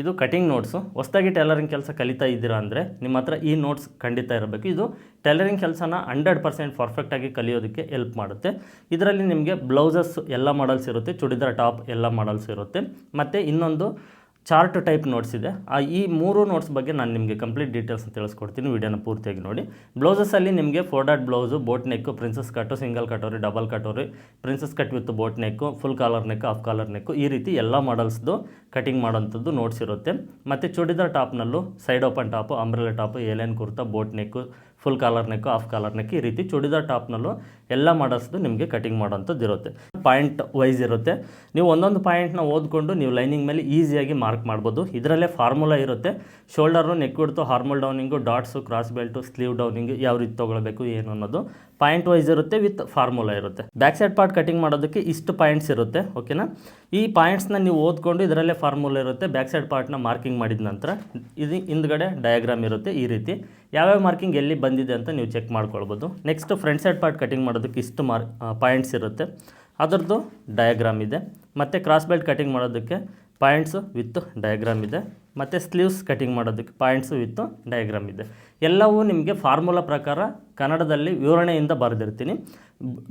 ಇದು cutting notes ಹೊಸದಾಗಿ tailoring ಕೆಲಸ ಕಲಿತಾ ಇದ್ದೀರಾ ಅಂದರೆ ನಿಮ್ಮ ಹತ್ರ ಈ ನೋಟ್ಸ್ ಖಂಡಿತ ಇರಬೇಕು. ಇದು ಟೈಲರಿಂಗ್ ಕೆಲಸನ ಹಂಡ್ರೆಡ್ ಪರ್ಸೆಂಟ್ ಪರ್ಫೆಕ್ಟಾಗಿ ಕಲಿಯೋದಕ್ಕೆ ಹೆಲ್ಪ್ ಮಾಡುತ್ತೆ. ಇದರಲ್ಲಿ ನಿಮಗೆ ಬ್ಲೌಸಸ್ ಎಲ್ಲ ಮಾಡಲ್ಸ್ ಇರುತ್ತೆ, ಚೂಡಿದಾರ್ ಟಾಪ್ ಎಲ್ಲ ಮಾಡಲ್ಸ್ ಇರುತ್ತೆ. ಮತ್ತು ಇನ್ನೊಂದು ಚಾರ್ಟ್ ಟೈಪ್ ನೋಟ್ಸ್ ಇದೆ. ಆ ಈ ಮೂರು ನೋಟ್ಸ್ ಬಗ್ಗೆ ನಾನು ನಿಮಗೆ ಕಂಪ್ಲೀಟ್ ಡೀಟೇಲ್ಸ್ ತಿಳಿಸ್ಕೊಡ್ತೀನಿ. ವಿಡಿಯೋನ ಪೂರ್ತಿಯಾಗಿ ನೋಡಿ. ಬ್ಲೌಸಸಲ್ಲಿ ನಿಮಗೆ four dot blouse boat neck princess cut single katori double katori princess cut with boat neck full collar neck half collar neck ಈ ರೀತಿ ಎಲ್ಲ ಮಾಡಲ್ಸ್ದು ಕಟಿಂಗ್ ಮಾಡೋಂಥದ್ದು ನೋಟ್ಸ್ ಇರುತ್ತೆ. ಮತ್ತು churidar ಟಾಪ್ನಲ್ಲೂ side open top umbrella top A line kurta boat neck full collar neck half collar neck ಈ ರೀತಿ ಚೂಡಿದಾರ್ ಟಾಪ್ನಲ್ಲೂ ಎಲ್ಲ ಮಾಡಲ್ಸ್ದು ನಿಮಗೆ ಕಟಿಂಗ್ ಮಾಡೋಂಥದ್ದು ಇರುತ್ತೆ. ಪಾಯಿಂಟ್ ವೈಸ್ ಇರುತ್ತೆ. ನೀವು ಒಂದೊಂದು ಪಾಯಿಂಟ್ನ ಓದ್ಕೊಂಡು ನೀವು ಲೈನಿಂಗ್ ಮೇಲೆ ಈಸಿಯಾಗಿ ಮಾರ್ಕ್ ಮಾಡ್ಬೋದು. ಇದರಲ್ಲೇ ಫಾರ್ಮುಲಾ ಇರುತ್ತೆ. ಶೋಲ್ಡರು ನೆಕ್ ಬಿಡ್ತು armhole downing dots cross belt sleeve downing ಯಾವ ರೀತಿ ತೊಗೊಳ್ಬೇಕು, ಏನು ಅನ್ನೋದು ಪಾಯಿಂಟ್ ವೈಸ್ ಇರುತ್ತೆ, ವಿತ್ ಫಾರ್ಮುಲಾ ಇರುತ್ತೆ. ಬ್ಯಾಕ್ ಸೈಡ್ ಪಾರ್ಟ್ ಕಟಿಂಗ್ ಮಾಡೋದಕ್ಕೆ ಇಷ್ಟು ಪಾಯಿಂಟ್ಸ್ ಇರುತ್ತೆ ಓಕೆನಾ ಈ ಪಾಯಿಂಟ್ಸ್ನ ನೀವು ಓದ್ಕೊಂಡು ಇದರಲ್ಲೇ ಫಾರ್ಮುಲಾ ಇರುತ್ತೆ ಬ್ಯಾಕ್ ಸೈಡ್ ಪಾರ್ಟ್ನ ಮಾರ್ಕಿಂಗ್ ಮಾಡಿದ ನಂತರ ಇದು ಹಿಂದ್ಗಡೆ ಡಯಾಗ್ರಾಮ್ ಇರುತ್ತೆ, ಈ ರೀತಿ. ಯಾವ್ಯಾವ ಮಾರ್ಕಿಂಗ್ ಎಲ್ಲಿ ಬಂದಿದೆ ಅಂತ ನೀವು ಚೆಕ್ ಮಾಡ್ಕೊಳ್ಬೋದು. Next front side part cutting ಮಾಡೋದಕ್ಕೆ ಇಷ್ಟು ಮಾರ್ ಪಾಯಿಂಟ್ಸ್ ಇರುತ್ತೆ. ಅದರದ್ದು ಡಯಾಗ್ರಾಮ್ ಇದೆ. ಮತ್ತು ಕ್ರಾಸ್ ಬೆಲ್ಟ್ ಕಟಿಂಗ್ ಮಾಡೋದಕ್ಕೆ ಪಾಯಿಂಟ್ಸು ವಿತ್ ಡಯಾಗ್ರಾಮ್ ಇದೆ. ಮತ್ತು ಸ್ಲೀವ್ಸ್ ಕಟಿಂಗ್ ಮಾಡೋದಕ್ಕೆ ಪಾಯಿಂಟ್ಸು ವಿತ್ ಡಯಾಗ್ರಾಮ್ ಇದೆ. ಎಲ್ಲವೂ ನಿಮಗೆ ಫಾರ್ಮುಲಾ ಪ್ರಕಾರ ಕನ್ನಡದಲ್ಲಿ ವಿವರಣೆಯಿಂದ ಬರೆದಿರ್ತೀನಿ.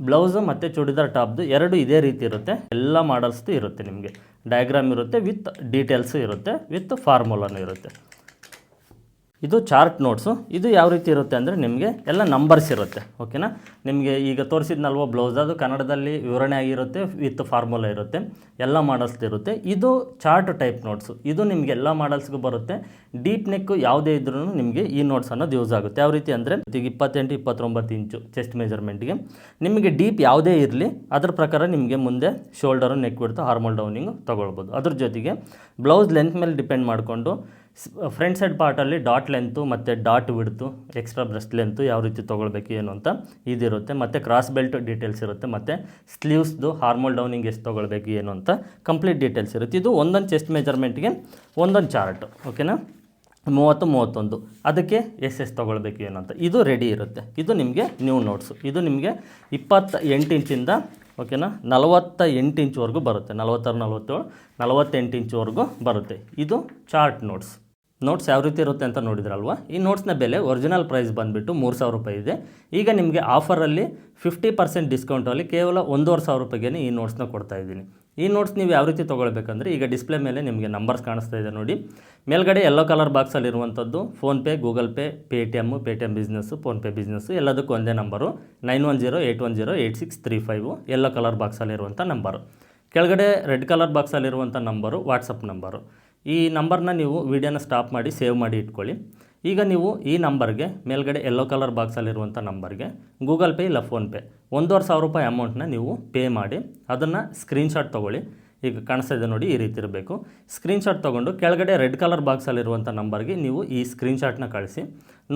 ಬ್ಲೌಸು ಮತ್ತು ಚೂಡಿದಾರ್ ಟಾಪ್ದು ಎರಡು ಇದೇ ರೀತಿ ಇರುತ್ತೆ. ಎಲ್ಲ ಮಾಡಲ್ಸ್ದು ಇರುತ್ತೆ ನಿಮಗೆ. ಡಯಾಗ್ರಾಮ್ ಇರುತ್ತೆ ವಿತ್ ಡೀಟೇಲ್ಸು ಇರುತ್ತೆ ವಿತ್ ಫಾರ್ಮುಲಾನು ಇರುತ್ತೆ. ಇದು ಚಾರ್ಟ್ ನೋಟ್ಸು. ಇದು ಯಾವ ರೀತಿ ಇರುತ್ತೆ ಅಂದರೆ ನಿಮಗೆ ಎಲ್ಲ ನಂಬರ್ಸ್ ಇರುತ್ತೆ ಓಕೆನಾ ನಿಮಗೆ ಈಗ ತೋರಿಸಿದ್ನಲ್ವ ಬ್ಲೌಸ್ ಅದು ಕನ್ನಡದಲ್ಲಿ ವಿವರಣೆ ಆಗಿರುತ್ತೆ ವಿತ್ ಫಾರ್ಮುಲಾ ಇರುತ್ತೆ, ಎಲ್ಲ ಮಾಡಲ್ಸ್ ಇರುತ್ತೆ. ಇದು ಚಾರ್ಟ್ ಟೈಪ್ ನೋಟ್ಸು ಇದು ನಿಮಗೆ ಎಲ್ಲ ಮಾಡಲ್ಸ್ಗೂ ಬರುತ್ತೆ. ಡೀಪ್ ನೆಕ್ಕು ಯಾವುದೇ ಇದ್ರೂ ನಿಮಗೆ ಈ ನೋಟ್ಸ್ ಅನ್ನೋದು ಯೂಸ್ ಆಗುತ್ತೆ. ಯಾವ ರೀತಿ ಅಂದರೆ, ಈಗ ಇಪ್ಪತ್ತೆಂಟು, ಇಪ್ಪತ್ತೊಂಬತ್ತು ಇಂಚು ಚೆಸ್ಟ್ ಮೆಜರ್ಮೆಂಟ್ಗೆ ನಿಮಗೆ ಡೀಪ್ ಯಾವುದೇ ಇರಲಿ, ಅದ್ರ ಪ್ರಕಾರ ನಿಮಗೆ ಮುಂದೆ ಶೋಲ್ಡರು ನೆಕ್ ಬಿಡ್ತು ಹಾರ್ಮೋಲ್ ಡೌನಿಂಗು ತೊಗೊಳ್ಬೋದು. ಅದ್ರ ಜೊತೆಗೆ ಬ್ಲೌಸ್ ಲೆಂತ್ ಮೇಲೆ ಡಿಪೆಂಡ್ ಮಾಡಿಕೊಂಡು ಫ್ರಂಟ್ ಸೈಡ್ ಪಾರ್ಟಲ್ಲಿ ಡಾಟ್ ಲೆಂತು ಮತ್ತು dot width extra breast length ಯಾವ ರೀತಿ ತೊಗೊಳ್ಬೇಕು, ಏನು ಅಂತ ಇದಿರುತ್ತೆ. ಮತ್ತು ಕ್ರಾಸ್ ಬೆಲ್ಟ್ ಡೀಟೇಲ್ಸ್ ಇರುತ್ತೆ. ಮತ್ತು ಸ್ಲೀವ್ಸ್ದು ಹಾರ್ಮೋಲ್ ಡೌನಿಂಗ್ ಎಷ್ಟು ತೊಗೊಳ್ಬೇಕು, ಏನು ಅಂತ ಕಂಪ್ಲೀಟ್ ಡೀಟೇಲ್ಸ್ ಇರುತ್ತೆ. ಇದು ಒಂದೊಂದು ಚೆಸ್ಟ್ ಮೆಜರ್ಮೆಂಟ್ಗೆ ಒಂದೊಂದು ಚಾರ್ಟ್ ಓಕೆನಾ ಮೂವತ್ತು, ಮೂವತ್ತೊಂದು. ಅದಕ್ಕೆ ಎಸ್ ಎಸ್ ತೊಗೊಳ್ಬೇಕು, ಏನು ಅಂತ. ಇದು ರೆಡಿ ಇರುತ್ತೆ. ಇದು ನಿಮಗೆ ನ್ಯೂ ನೋಟ್ಸು ಇದು ನಿಮಗೆ ಇಪ್ಪತ್ತ ಎಂಟು ಇಂಚಿಂದ ಓಕೆನಾ ನಲವತ್ತ ಎಂಟು ಇಂಚ್ವರೆಗೂ ಬರುತ್ತೆ. ನಲವತ್ತಾರು, ನಲವತ್ತೇಳು, ನಲವತ್ತೆಂಟು ಇಂಚ್ವರೆಗೂ ಬರುತ್ತೆ. ಇದು ಚಾರ್ಟ್ ನೋಟ್ಸ್ ನೋಟ್ಸ್ ಯಾವ ರೀತಿ ಇರುತ್ತೆ ಅಂತ ನೋಡಿದ್ರಲ್ವ? ಈ ನೋಟ್ಸ್ನ ಬೆಲೆ ಒರಿಜಿನಲ್ ಪ್ರೈಸ್ ಬಂದುಬಿಟ್ಟು ಮೂರು ಸಾವಿರ ರೂಪಾಯಿ ಇದೆ. ಈಗ ನಿಮಗೆ ಆಫರಲ್ಲಿ ಫಿಫ್ಟಿ ಪರ್ಸೆಂಟ್ ಡಿಸ್ಕೌಂಟಲ್ಲಿ ಕೇವಲ ಒಂದೂವರೆ ಸಾವಿರ ರೂಪಾಯಿಗೆ ಈ ನೋಟ್ಸ್ನ ಕೊಡ್ತಾ ಇದ್ದೀನಿ. ಈ ನೋಟ್ಸ್ ನೀವು ಯಾವ ರೀತಿ ತೊಗೊಳ್ಬೇಕಂದ್ರೆ ಈಗ ಡಿಸ್ಪ್ಲೇ ಮೇಲೆ ನಿಮಗೆ ನಂಬರ್ಸ್ ಕಾಣಿಸ್ತಾ ಇದೆ ನೋಡಿ. ಮೇಲ್ಗಡೆ ಎಲ್ಲೋ ಕಲರ್ ಬಾಕ್ಸಲ್ಲಿ ಇರುವಂಥದ್ದು PhonePe Google Pay Paytm Paytm business PhonePe business ಎಲ್ಲದಕ್ಕೂ ಒಂದೇ number nine one zero eight one zero eight six three five yellow colour ಬಾಕ್ಸಲ್ಲಿರುವಂಥ number ಕೆಳಗಡೆ ರೆಡ್ ಕಲರ್ ಬಾಕ್ಸಲ್ಲಿರುವಂಥ ನಂಬರು ವಾಟ್ಸಪ್ ನಂಬರು ಈ ನಂಬರ್ನ ನೀವು ವಿಡಿಯೋನ ಸ್ಟಾಪ್ ಮಾಡಿ ಸೇವ್ ಮಾಡಿ ಇಟ್ಕೊಳ್ಳಿ. ಈಗ ನೀವು ಈ ನಂಬರ್ಗೆ ಮೇಲ್ಗಡೆ ಯೆಲ್ಲೋ ಕಲರ್ ಬಾಕ್ಸಲ್ಲಿರುವಂಥ ನಂಬರ್ಗೆ ಗೂಗಲ್ ಪೇ ಇಲ್ಲ ಫೋನ್ಪೇ ಒಂದೂವರೆ ಸಾವಿರ ರೂಪಾಯಿ ಅಮೌಂಟ್ನ ನೀವು ಪೇ ಮಾಡಿ ಅದನ್ನು ಸ್ಕ್ರೀನ್ಶಾಟ್ ತೊಗೊಳ್ಳಿ. ಈಗ ಕಾಣಿಸ್ತಾ ಇದೆ ನೋಡಿ ಈ ರೀತಿ ಇರಬೇಕು. ಸ್ಕ್ರೀನ್ಶಾಟ್ ತೊಗೊಂಡು ಕೆಳಗಡೆ ರೆಡ್ ಕಲರ್ ಬಾಕ್ಸಲ್ಲಿರುವಂಥ ನಂಬರ್ಗೆ ನೀವು ಈ ಸ್ಕ್ರೀನ್ಶಾಟ್ನ ಕಳಿಸಿ.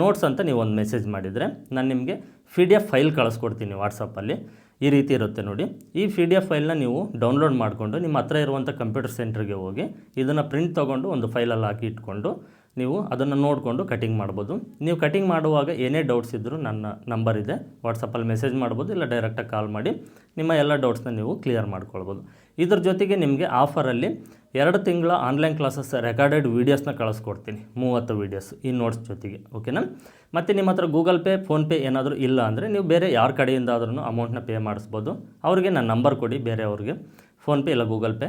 ನೋಟ್ಸ್ ಅಂತ ನೀವು ಒಂದು ಮೆಸೇಜ್ ಮಾಡಿದರೆ ನಾನು ನಿಮಗೆ ಪಿ ಡಿ ಎಫ್ ಫೈಲ್ ಕಳಿಸ್ಕೊಡ್ತೀನಿ ವಾಟ್ಸಪ್ಪಲ್ಲಿ ಈ ರೀತಿ ಇರುತ್ತೆ ನೋಡಿ. ಈ ಪಿ ಡಿ ಎಫ್ ಫೈಲ್ನ ನೀವು ಡೌನ್ಲೋಡ್ ಮಾಡಿಕೊಂಡು ನಿಮ್ಮ ಹತ್ರ ಇರುವಂಥ ಕಂಪ್ಯೂಟರ್ ಸೆಂಟ್ರಿಗೆ ಹೋಗಿ ಇದನ್ನು ಪ್ರಿಂಟ್ ತೊಗೊಂಡು ಒಂದು ಫೈಲಲ್ಲಿ ಹಾಕಿ ಇಟ್ಕೊಂಡು ನೀವು ಅದನ್ನು ನೋಡಿಕೊಂಡು ಕಟಿಂಗ್ ಮಾಡ್ಬೋದು. ನೀವು ಕಟಿಂಗ್ ಮಾಡುವಾಗ ಏನೇ ಡೌಟ್ಸ್ ಇದ್ದರೂ ನನ್ನ ನಂಬರ್ ಇದೆ. ವಾಟ್ಸಪ್ಪಲ್ಲಿ ಮೆಸೇಜ್ ಮಾಡ್ಬೋದು ಇಲ್ಲ ಡೈರೆಕ್ಟಾಗಿ ಕಾಲ್ ಮಾಡಿ ನಿಮ್ಮ ಎಲ್ಲ ಡೌಟ್ಸ್ನ ನೀವು ಕ್ಲಿಯರ್ ಮಾಡ್ಕೊಳ್ಬೋದು. ಇದ್ರ ಜೊತೆಗೆ ನಿಮಗೆ ಆಫರಲ್ಲಿ ಎರಡು ತಿಂಗಳ ಆನ್ಲೈನ್ ಕ್ಲಾಸಸ್ ರೆಕಾರ್ಡೆಡ್ ವೀಡಿಯೋಸ್ನ ಕಳಿಸ್ಕೊಡ್ತೀನಿ. ಮೂವತ್ತು ವೀಡಿಯೋಸ್ ಈ ನೋಟ್ಸ್ ಜೊತೆಗೆ ಓಕೆನಾ ಮತ್ತು ನಿಮ್ಮ ಹತ್ರ ಗೂಗಲ್ ಪೇ ಫೋನ್ಪೇ ಏನಾದರೂ ಇಲ್ಲ ಅಂದರೆ ನೀವು ಬೇರೆ ಯಾರ ಕಡೆಯಿಂದ ಆದ್ರೂ ಅಮೌಂಟ್ನ ಪೇ ಮಾಡಿಸ್ಬೋದು. ಅವ್ರಿಗೆ ನನ್ನ ನಂಬರ್ ಕೊಡಿ ಬೇರೆಯವ್ರಿಗೆ ಫೋನ್ಪೇ ಇಲ್ಲ ಗೂಗಲ್ ಪೇ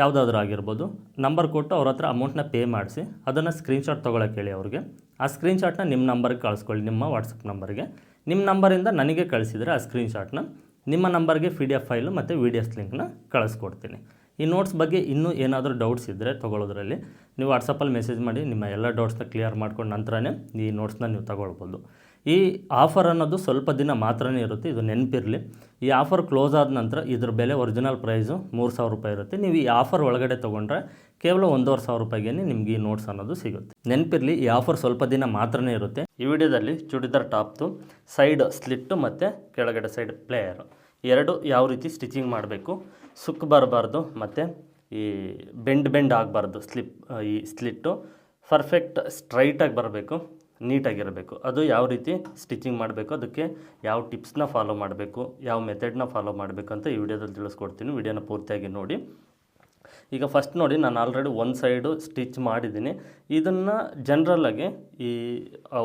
ಯಾವುದಾದ್ರೂ ಆಗಿರ್ಬೋದು. ನಂಬರ್ ಕೊಟ್ಟು ಅವ್ರ ಹತ್ರ ಅಮೌಂಟ್ನ ಪೇ ಮಾಡಿಸಿ, ಅದನ್ನು ಸ್ಕ್ರೀನ್ಶಾಟ್ ತೊಗೊಳಕ್ಕೆ ಹೇಳಿ ಅವ್ರಿಗೆ. ಆ ಸ್ಕ್ರೀನ್ಶಾಟ್ನ ನಿಮ್ಮ ನಂಬರ್ಗೆ ಕಳಿಸ್ಕೊಳ್ಳಿ, ನಿಮ್ಮ ವಾಟ್ಸಪ್ ನಂಬರ್ಗೆ ನಿಮ್ಮ ನಂಬರಿಂದ ನನಗೆ ಕಳಿಸಿದರೆ ಆ ಸ್ಕ್ರೀನ್ಶಾಟ್ನ ನಿಮ್ಮ ನಂಬರ್ಗೆ ಪಿ ಡಿ ಎಫ್ ಫೈಲು ಮತ್ತು ವೀಡಿಯೋಸ್ ಲಿಂಕ್ನ ಕಳಿಸ್ಕೊಡ್ತೀನಿ. ಈ ನೋಟ್ಸ್ ಬಗ್ಗೆ ಇನ್ನೂ ಏನಾದರೂ ಡೌಟ್ಸ್ ಇದ್ದರೆ ತೊಗೊಳೋದ್ರಲ್ಲಿ ನೀವು ವಾಟ್ಸಪ್ಪಲ್ಲಿ ಮೆಸೇಜ್ ಮಾಡಿ ನಿಮ್ಮ ಎಲ್ಲ ಡೌಟ್ಸ್ನ ಕ್ಲಿಯರ್ ಮಾಡ್ಕೊಂಡು ನಂತರನೇ ಈ ನೋಟ್ಸ್ನ ನೀವು ತಗೊಳ್ಬೋದು. ಈ ಆಫರ್ ಅನ್ನೋದು ಸ್ವಲ್ಪ ದಿನ ಮಾತ್ರನೇ ಇರುತ್ತೆ, ಇದು ನೆನಪಿರಲಿ. ಈ ಆಫರ್ ಕ್ಲೋಸ್ ಆದ ನಂತರ ಇದ್ರ ಬೆಲೆ ಒರಿಜಿನಲ್ ಪ್ರೈಸು ಮೂರು ಸಾವಿರ ರೂಪಾಯಿ ಇರುತ್ತೆ. ನೀವು ಈ ಆಫರ್ ಒಳಗಡೆ ತೊಗೊಂಡ್ರೆ ಕೇವಲ ಒಂದೂವರೆ ಸಾವಿರ ರೂಪಾಯಿಗೆ ನಿಮ್ಗೆ ಈ ನೋಟ್ಸ್ ಅನ್ನೋದು ಸಿಗುತ್ತೆ. ನೆನಪಿರಲಿ, ಈ ಆಫರ್ ಸ್ವಲ್ಪ ದಿನ ಮಾತ್ರನೇ ಇರುತ್ತೆ. ಈ ವಿಡಿಯೋದಲ್ಲಿ ಚೂಡಿದಾರ್ ಟಾಪ್ತು ಸೈಡ್ ಸ್ಲಿಟ್ಟು ಮತ್ತು ಕೆಳಗಡೆ ಸೈಡ್ ಪ್ಲೇಯರು ಎರಡು ಯಾವ ರೀತಿ ಸ್ಟಿಚಿಂಗ್ ಮಾಡಬೇಕು ಸುಕ್ ಬರಬಾರ್ದು, ಮತ್ತು ಈ ಬೆಂಡ್ ಬೆಂಡ್ ಆಗಬಾರ್ದು ಸ್ಲಿಪ್ ಈ ಸ್ಲಿಟ್ಟು. ಪರ್ಫೆಕ್ಟ್ ಸ್ಟ್ರೈಟಾಗಿ ಬರಬೇಕು, ನೀಟಾಗಿರಬೇಕು. ಅದು ಯಾವ ರೀತಿ ಸ್ಟಿಚಿಂಗ್ ಮಾಡಬೇಕು, ಅದಕ್ಕೆ ಯಾವ ಟಿಪ್ಸ್ನ ಫಾಲೋ ಮಾಡಬೇಕು, ಯಾವ ಮೆಥಡ್ನ ಫಾಲೋ ಮಾಡಬೇಕು ಅಂತ ಈ ವಿಡಿಯೋದಲ್ಲಿ ತಿಳಿಸ್ಕೊಡ್ತೀನಿ. ವಿಡಿಯೋನ ಪೂರ್ತಿಯಾಗಿ ನೋಡಿ. ಈಗ ಫಸ್ಟ್ ನೋಡಿ, ನಾನು ಆಲ್ರೆಡಿ ಒಂದು ಸೈಡು ಸ್ಟಿಚ್ ಮಾಡಿದ್ದೀನಿ. ಇದನ್ನು ಜನ್ರಲಾಗಿ ಈ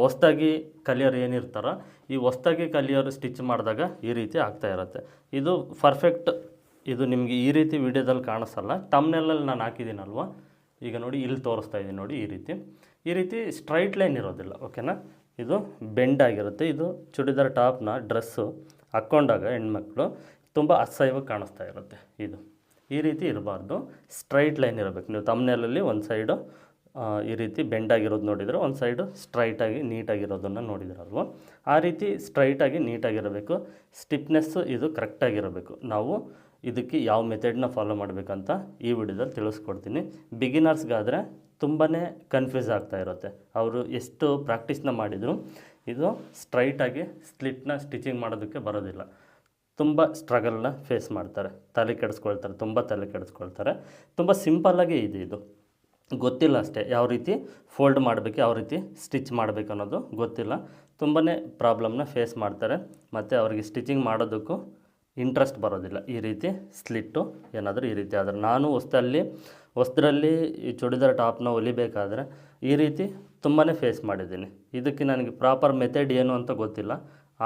ಹೊಸ್ದಾಗಿ ಕಲಿಯೋರು ಏನಿರ್ತಾರೋ, ಈ ಹೊಸ್ದಾಗಿ ಕಲಿಯೋರು ಸ್ಟಿಚ್ ಮಾಡಿದಾಗ ಈ ರೀತಿ ಆಗ್ತಾ ಇರುತ್ತೆ. ಇದು ಪರ್ಫೆಕ್ಟ್ ಇದು ನಿಮಗೆ ಈ ರೀತಿ ವಿಡಿಯೋದಲ್ಲಿ ಕಾಣಿಸಲ್ಲ. ತಮ್ನೆಲ್ಲಲ್ಲಿ ನಾನು ಹಾಕಿದ್ದೀನಲ್ವ? ಈಗ ನೋಡಿ ಇಲ್ಲಿ ತೋರಿಸ್ತಾ ಇದ್ದೀನಿ ನೋಡಿ ಈ ರೀತಿ. ಈ ರೀತಿ ಸ್ಟ್ರೈಟ್ ಲೈನ್ ಇರೋದಿಲ್ಲ ಓಕೆನಾ ಇದು ಬೆಂಡ್ ಆಗಿರುತ್ತೆ. ಇದು ಚೂಡಿದಾರ್ ಟಾಪ್ನ ಡ್ರೆಸ್ಸು ಹಾಕ್ಕೊಂಡಾಗ ಹೆಣ್ಮಕ್ಳು ತುಂಬ ಅಸಹ್ಯವಾಗಿ ಕಾಣಿಸ್ತಾ ಇರುತ್ತೆ ಇದು. ಈ ರೀತಿ ಇರಬಾರ್ದು. ಸ್ಟ್ರೈಟ್ ಲೈನ್ ಇರಬೇಕು. ನೀವು ತಮ್ಮನೇಲಲ್ಲಿ ಒಂದು ಸೈಡು ಈ ರೀತಿ ಬೆಂಡ್ ಆಗಿರೋದು ನೋಡಿದರೆ ಒಂದು ಸೈಡು ಸ್ಟ್ರೈಟಾಗಿ ನೀಟಾಗಿರೋದನ್ನು ನೋಡಿದ್ರಲ್ವ? ಆ ರೀತಿ ಸ್ಟ್ರೈಟಾಗಿ ನೀಟಾಗಿರಬೇಕು ಸ್ಟಿಫ್ನೆಸ್ಸು ಇದು ಕರೆಕ್ಟಾಗಿರಬೇಕು ನಾವು ಇದಕ್ಕೆ ಯಾವ ಮೆಥಡ್ನ ಫಾಲೋ ಮಾಡಬೇಕಂತ ಈ ವಿಡಿಯೋದಲ್ಲಿ ತಿಳಿಸ್ಕೊಡ್ತೀನಿ. ಬಿಗಿನರ್ಸ್ಗಾದರೆ ತುಂಬಾ ಕನ್ಫ್ಯೂಸ್ ಆಗ್ತಾ ಇರುತ್ತೆ. ಅವರು ಎಷ್ಟು ಪ್ರಾಕ್ಟೀಸ್ನ ಮಾಡಿದರು, ಇದು ಸ್ಟ್ರೈಟಾಗಿ ಸ್ಲಿಟ್ನ ಸ್ಟಿಚಿಂಗ್ ಮಾಡೋದಕ್ಕೆ ಬರೋದಿಲ್ಲ. ತುಂಬ ಸ್ಟ್ರಗಲ್ನ ಫೇಸ್ ಮಾಡ್ತಾರೆ. ತಲೆ ಕೆಡಿಸ್ಕೊಳ್ತಾರೆ, ತುಂಬ ತಲೆ ಕೆಡಿಸ್ಕೊಳ್ತಾರೆ. ತುಂಬ ಸಿಂಪಲ್ಲಾಗೇ ಇದೆ ಇದು. ಗೊತ್ತಿಲ್ಲ ಅಷ್ಟೇ ಯಾವ ರೀತಿ ಫೋಲ್ಡ್ ಮಾಡಬೇಕು, ಯಾವ ರೀತಿ ಸ್ಟಿಚ್ ಮಾಡಬೇಕು ಅನ್ನೋದು ಗೊತ್ತಿಲ್ಲ. ತುಂಬಾ ಪ್ರಾಬ್ಲಮ್ನ ಫೇಸ್ ಮಾಡ್ತಾರೆ. ಮತ್ತು ಅವರಿಗೆ ಸ್ಟಿಚಿಂಗ್ ಮಾಡೋದಕ್ಕೂ ಇಂಟ್ರೆಸ್ಟ್ ಬರೋದಿಲ್ಲ. ಈ ರೀತಿ ಸ್ಲಿಟ್ಟು ಏನಾದರೂ ಈ ರೀತಿ ಆದರೆ ನಾನು ಹೊಸ್ತಲ್ಲಿ ಹೊಸ್ದ್ರಲ್ಲಿ ಈ ಚೂಡಿದಾರ್ ಟಾಪ್ನ ಹೊಲಿಬೇಕಾದ್ರೆ ಈ ರೀತಿ ತುಂಬಾ ಫೇಸ್ ಮಾಡಿದ್ದೀನಿ. ಇದಕ್ಕೆ ನನಗೆ ಪ್ರಾಪರ್ ಮೆಥಡ್ ಏನು ಅಂತ ಗೊತ್ತಿಲ್ಲ.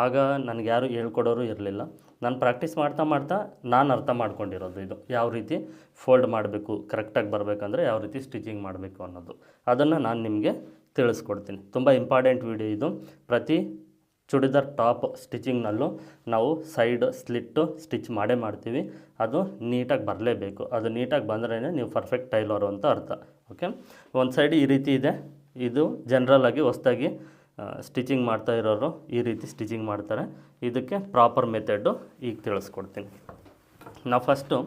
ಆಗ ನನಗೆ ಯಾರು ಹೇಳ್ಕೊಡೋರು ಇರಲಿಲ್ಲ. ನಾನು ಪ್ರಾಕ್ಟೀಸ್ ಮಾಡ್ತಾ ಮಾಡ್ತಾ ನಾನು ಅರ್ಥ ಮಾಡ್ಕೊಂಡಿರೋದು ಇದು. ಯಾವ ರೀತಿ ಫೋಲ್ಡ್ ಮಾಡಬೇಕು ಕರೆಕ್ಟಾಗಿ ಬರಬೇಕಂದ್ರೆ ಯಾವ ರೀತಿ ಸ್ಟಿಚಿಂಗ್ ಮಾಡಬೇಕು ಅನ್ನೋದು. ಅದನ್ನು ನಾನು ನಿಮಗೆ ತಿಳಿಸ್ಕೊಡ್ತೀನಿ. ತುಂಬ ಇಂಪಾರ್ಟೆಂಟ್ ವಿಡಿಯೋ ಇದು. ಪ್ರತಿ ಚೂಡಿದಾರ್ ಟಾಪ್ ಸ್ಟಿಚಿಂಗ್ನಲ್ಲೂ ನಾವು ಸೈಡ್ ಸ್ಲಿಟ್ಟು ಸ್ಟಿಚ್ ಮಾಡೇ ಮಾಡ್ತೀವಿ. ಅದು ನೀಟಾಗಿ ಬರಲೇಬೇಕು. ಅದು ನೀಟಾಗಿ ಬಂದ್ರೇ ನೀವು ಪರ್ಫೆಕ್ಟ್ ಟೈಲರು ಅಂತ ಅರ್ಥ. ಓಕೆ? ಒಂದು ಸೈಡ್ ಈ ರೀತಿ ಇದೆ. ಇದು ಜನ್ರಲಾಗಿ ಹೊಸ್ದಾಗಿ ಸ್ಟಿಚಿಂಗ್ ಮಾಡ್ತಾ ಇರೋರು ಈ ರೀತಿ ಸ್ಟಿಚಿಂಗ್ ಮಾಡ್ತಾರೆ. ಇದಕ್ಕೆ ಪ್ರಾಪರ್ ಮೆಥಡು ಈಗ ತಿಳಿಸ್ಕೊಡ್ತೀನಿ. ನಾವು ಫಸ್ಟು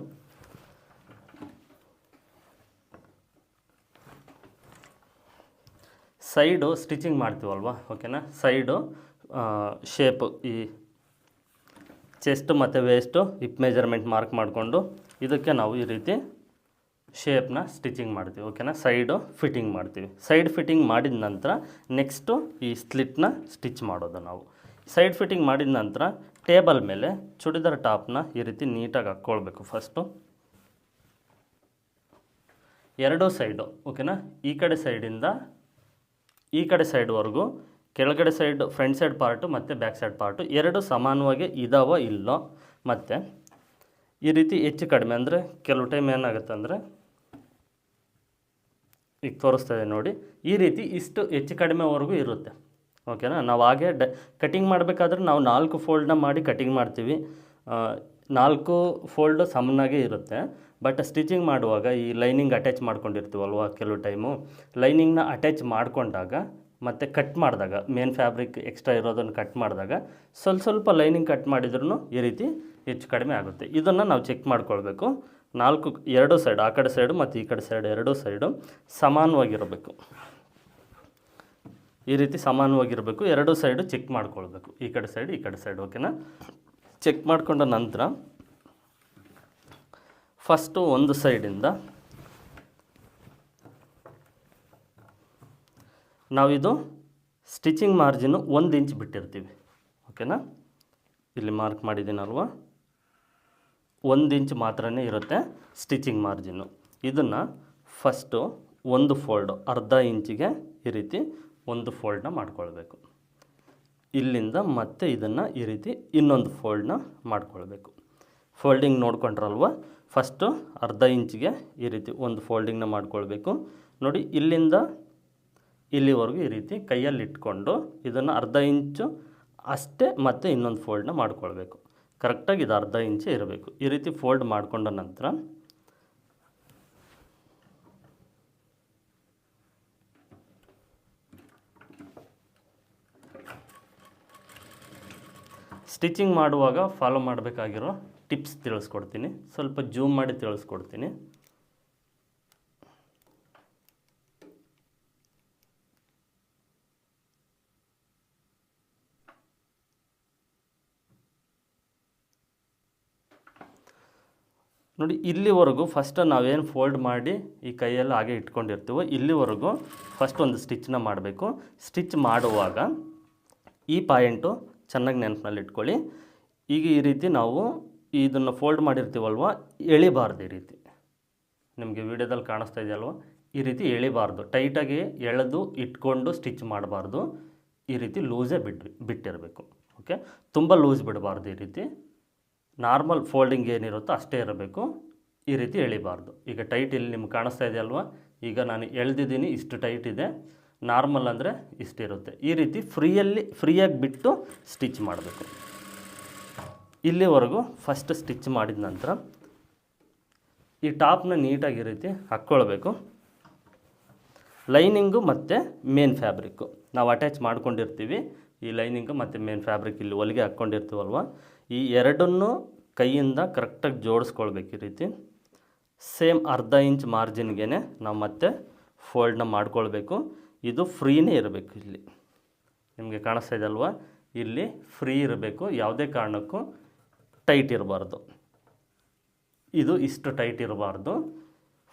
ಸೈಡು ಸ್ಟಿಚಿಂಗ್ ಮಾಡ್ತೀವಲ್ವಾ? ಓಕೆನಾ? ಸೈಡು ಶೇಪು ಈ ಚೆಸ್ಟ್ ಮತ್ತು ವೇಸ್ಟು ಹಿಪ್ ಮೆಜರ್ಮೆಂಟ್ ಮಾರ್ಕ್ ಮಾಡಿಕೊಂಡು ಇದಕ್ಕೆ ನಾವು ಈ ರೀತಿ ಶೇಪ್ನ ಸ್ಟಿಚಿಂಗ್ ಮಾಡ್ತೀವಿ ಓಕೆನಾ ಸೈಡು ಫಿಟ್ಟಿಂಗ್ ಮಾಡ್ತೀವಿ. ಸೈಡ್ ಫಿಟ್ಟಿಂಗ್ ಮಾಡಿದ ನಂತರ ನೆಕ್ಸ್ಟು ಈ ಸ್ಲಿಟ್ನ ಸ್ಟಿಚ್ ಮಾಡೋದು ನಾವು. ಸೈಡ್ ಫಿಟ್ಟಿಂಗ್ ಮಾಡಿದ ನಂತರ ಟೇಬಲ್ ಮೇಲೆ ಚೂಡಿದಾರ್ ಟಾಪ್ನ ಈ ರೀತಿ ನೀಟಾಗಿ ಹಾಕ್ಕೊಳ್ಬೇಕು ಫಸ್ಟು ಎರಡೂ ಸೈಡು ಓಕೆನಾ ಈ ಕಡೆ ಸೈಡಿಂದ ಈ ಕಡೆ ಸೈಡ್ವರೆಗೂ ಕೆಳಗಡೆ ಸೈಡ್ ಫ್ರಂಟ್ ಸೈಡ್ ಪಾರ್ಟು ಮತ್ತು ಬ್ಯಾಕ್ ಸೈಡ್ ಪಾರ್ಟು ಎರಡು ಸಮಾನವಾಗಿ ಇದಾವೋ ಇಲ್ಲೋ ಮತ್ತು ಈ ರೀತಿ ಹೆಚ್ಚು ಕಡಿಮೆ ಅಂದರೆ ಕೆಲವು ಟೈಮ್ ಏನಾಗುತ್ತೆ ಅಂದರೆ ಈಗ ತೋರಿಸ್ತಾ ಇದೆ ನೋಡಿ. ಈ ರೀತಿ ಇಷ್ಟು ಹೆಚ್ಚು ಕಡಿಮೆವರೆಗೂ ಇರುತ್ತೆ. ಓಕೆನಾ ನಾವು ಹಾಗೆ ಡ ಕಟಿಂಗ್ ಮಾಡಬೇಕಾದ್ರೆ ನಾವು ನಾಲ್ಕು ಫೋಲ್ಡ್ನ ಮಾಡಿ ಕಟಿಂಗ್ ಮಾಡ್ತೀವಿ. ನಾಲ್ಕು ಫೋಲ್ಡು ಸಮನಾಗೇ ಇರುತ್ತೆ. ಬಟ್ ಸ್ಟಿಚಿಂಗ್ ಮಾಡುವಾಗ ಈ ಲೈನಿಂಗ್ ಅಟ್ಯಾಚ್ ಮಾಡ್ಕೊಂಡಿರ್ತೀವಲ್ವ ಕೆಲವು ಟೈಮು ಲೈನಿಂಗ್ನ ಅಟ್ಯಾಚ್ ಮಾಡಿಕೊಂಡಾಗ ಮತ್ತು ಕಟ್ ಮಾಡಿದಾಗ ಮೇನ್ ಫ್ಯಾಬ್ರಿಕ್ ಎಕ್ಸ್ಟ್ರಾ ಇರೋದನ್ನು ಕಟ್ ಮಾಡಿದಾಗ ಸ್ವಲ್ಪ ಸ್ವಲ್ಪ ಲೈನಿಂಗ್ ಕಟ್ ಮಾಡಿದ್ರೂ ಈ ರೀತಿ ಹೆಚ್ಚು ಕಡಿಮೆ ಆಗುತ್ತೆ. ಇದನ್ನು ನಾವು ಚೆಕ್ ಮಾಡ್ಕೊಳ್ಬೇಕು. ನಾಲ್ಕು, ಎರಡು ಸೈಡ್ ಆ ಕಡೆ ಸೈಡು ಮತ್ತು ಈ ಕಡೆ ಸೈಡ್ ಎರಡೂ ಸೈಡು ಸಮಾನವಾಗಿರಬೇಕು. ಈ ರೀತಿ ಸಮಾನವಾಗಿರಬೇಕು. ಎರಡೂ ಸೈಡು ಚೆಕ್ ಮಾಡ್ಕೊಳ್ಬೇಕು. ಈ ಕಡೆ ಸೈಡ್ ಈ ಕಡೆ ಸೈಡ್ ಓಕೆನಾ ಚೆಕ್ ಮಾಡಿಕೊಂಡ ನಂತರ ಫಸ್ಟು ಒಂದು ಸೈಡಿಂದ ನಾವಿದು ಸ್ಟಿಚಿಂಗ್ ಮಾರ್ಜಿನ್ನು ಒಂದು ಇಂಚ್ ಬಿಟ್ಟಿರ್ತೀವಿ. ಓಕೆನಾ? ಇಲ್ಲಿ ಮಾರ್ಕ್ ಮಾಡಿದ್ದೀನಲ್ವ ಒಂದು ಇಂಚ್ ಮಾತ್ರ ಇರುತ್ತೆ ಸ್ಟಿಚಿಂಗ್ ಮಾರ್ಜಿನ್ನು. ಇದನ್ನು ಫಸ್ಟು ಒಂದು ಫೋಲ್ಡು, ಅರ್ಧ ಇಂಚಿಗೆ ಈ ರೀತಿ ಒಂದು ಫೋಲ್ಡ್ನ ಮಾಡ್ಕೊಳ್ಬೇಕು. ಇಲ್ಲಿಂದ ಮತ್ತೆ ಇದನ್ನು ಈ ರೀತಿ ಇನ್ನೊಂದು ಫೋಲ್ಡ್ನ ಮಾಡ್ಕೊಳ್ಬೇಕು. ಫೋಲ್ಡಿಂಗ್ ನೋಡ್ಕೊಂಡ್ರಲ್ವ? ಫಸ್ಟು ಅರ್ಧ ಇಂಚಿಗೆ ಈ ರೀತಿ ಒಂದು ಫೋಲ್ಡಿಂಗ್ನ ಮಾಡ್ಕೊಳ್ಬೇಕು. ನೋಡಿ, ಇಲ್ಲಿಂದ ಇಲ್ಲಿವರೆಗೂ ಈ ರೀತಿ ಕೈಯಲ್ಲಿ ಇಟ್ಕೊಂಡು ಇದನ್ನು ಅರ್ಧ ಇಂಚು ಅಷ್ಟೇ ಮತ್ತೆ ಇನ್ನೊಂದು ಫೋಲ್ಡ್ನ ಮಾಡ್ಕೊಳ್ಬೇಕು. ಕರೆಕ್ಟಾಗಿ ಇದು ಅರ್ಧ ಇಂಚೆ ಇರಬೇಕು. ಈ ರೀತಿ ಫೋಲ್ಡ್ ಮಾಡಿಕೊಂಡ ನಂತರ ಸ್ಟಿಚಿಂಗ್ ಮಾಡುವಾಗ ಫಾಲೋ ಮಾಡಬೇಕಾಗಿರೋ ಟಿಪ್ಸ್ ತಿಳಿಸ್ಕೊಡ್ತೀನಿ. ಸ್ವಲ್ಪ ಜೂಮ್ ಮಾಡಿ ತಿಳಿಸ್ಕೊಡ್ತೀನಿ. ನೋಡಿ, ಇಲ್ಲಿವರೆಗೂ ಫಸ್ಟ್ ನಾವೇನು ಫೋಲ್ಡ್ ಮಾಡಿ ಈ ಕೈಯಲ್ಲಿ ಹಾಗೆ ಇಟ್ಕೊಂಡಿರ್ತೀವೋ, ಇಲ್ಲಿವರೆಗೂ ಫಸ್ಟ್ ಒಂದು ಸ್ಟಿಚ್ನ ಮಾಡಬೇಕು. ಸ್ಟಿಚ್ ಮಾಡುವಾಗ ಈ ಪಾಯಿಂಟು ಚೆನ್ನಾಗಿ ನೆನಪಿನಲ್ಲಿ ಇಟ್ಕೊಳ್ಳಿ. ಈಗ ಈ ರೀತಿ ನಾವು ಇದನ್ನು ಫೋಲ್ಡ್ ಮಾಡಿರ್ತೀವಲ್ವ, ಎಳಿಬಾರ್ದು ಈ ರೀತಿ. ನಿಮಗೆ ವಿಡಿಯೋದಲ್ಲಿ ಕಾಣಿಸ್ತಾ ಇದೆಯಲ್ವ, ಈ ರೀತಿ ಎಳಿಬಾರ್ದು. ಟೈಟಾಗಿ ಎಳೆದು ಇಟ್ಕೊಂಡು ಸ್ಟಿಚ್ ಮಾಡಬಾರ್ದು. ಈ ರೀತಿ ಲೂಸೇ ಬಿಟ್ಟು ಬಿಟ್ಟಿರಬೇಕು. ಓಕೆ ತುಂಬ ಲೂಸ್ ಬಿಡಬಾರ್ದು ಈ ರೀತಿ. ನಾರ್ಮಲ್ ಫೋಲ್ಡಿಂಗ್ ಏನಿರುತ್ತೋ ಅಷ್ಟೇ ಇರಬೇಕು. ಈ ರೀತಿ ಎಳಿಬಾರ್ದು. ಈಗ ಟೈಟ್ ಇಲ್ಲಿ ನಿಮ್ಗೆ ಕಾಣಿಸ್ತಾ ಇದೆಯಲ್ವಾ? ಈಗ ನಾನು ಎಳ್ದಿದ್ದೀನಿ, ಇಷ್ಟು ಟೈಟ್ ಇದೆ. ನಾರ್ಮಲ್ ಅಂದರೆ ಇಷ್ಟಿರುತ್ತೆ. ಈ ರೀತಿ ಫ್ರೀಯಲ್ಲಿ, ಫ್ರೀಯಾಗಿ ಬಿಟ್ಟು ಸ್ಟಿಚ್ ಮಾಡಬೇಕು. ಇಲ್ಲಿವರೆಗೂ ಫಸ್ಟ್ ಸ್ಟಿಚ್ ಮಾಡಿದ ನಂತರ ಈ ಟಾಪ್ನ ನೀಟಾಗಿ ಈ ರೀತಿ ಹಾಕ್ಕೊಳ್ಬೇಕು. ಲೈನಿಂಗು ಮತ್ತು ಮೇನ್ ಫ್ಯಾಬ್ರಿಕ್ಕು. ನಾವು ಅಟ್ಯಾಚ್ ಮಾಡ್ಕೊಂಡಿರ್ತೀವಿ. ಈ ಲೈನಿಂಗು ಮತ್ತು ಮೇನ್ ಫ್ಯಾಬ್ರಿಕ್ ಇಲ್ಲಿ ಹೊಲಿಗೆ ಹಾಕ್ಕೊಂಡಿರ್ತೀವಲ್ವ? ಈ ಎರಡನ್ನು ಕೈಯಿಂದ ಕರೆಕ್ಟಾಗಿ ಜೋಡಿಸ್ಕೊಳ್ಬೇಕು ಈ ರೀತಿ. ಸೇಮ್ ಅರ್ಧ ಇಂಚ್ ಮಾರ್ಜಿನ್ಗೆ ನಾವು ಮತ್ತೆ ಫೋಲ್ಡ್ನ ಮಾಡ್ಕೊಳ್ಬೇಕು. ಇದು ಫ್ರೀನೇ ಇರಬೇಕು ಇಲ್ಲಿ. ನಿಮಗೆ ಕಾಣಿಸ್ತಾ ಇದೆ ಅಲ್ವಾ? ಇಲ್ಲಿ ಫ್ರೀ ಇರಬೇಕು. ಯಾವುದೇ ಕಾರಣಕ್ಕೂ ಟೈಟ್ ಇರಬಾರ್ದು. ಇದು ಇಷ್ಟು ಟೈಟ್ ಇರಬಾರ್ದು.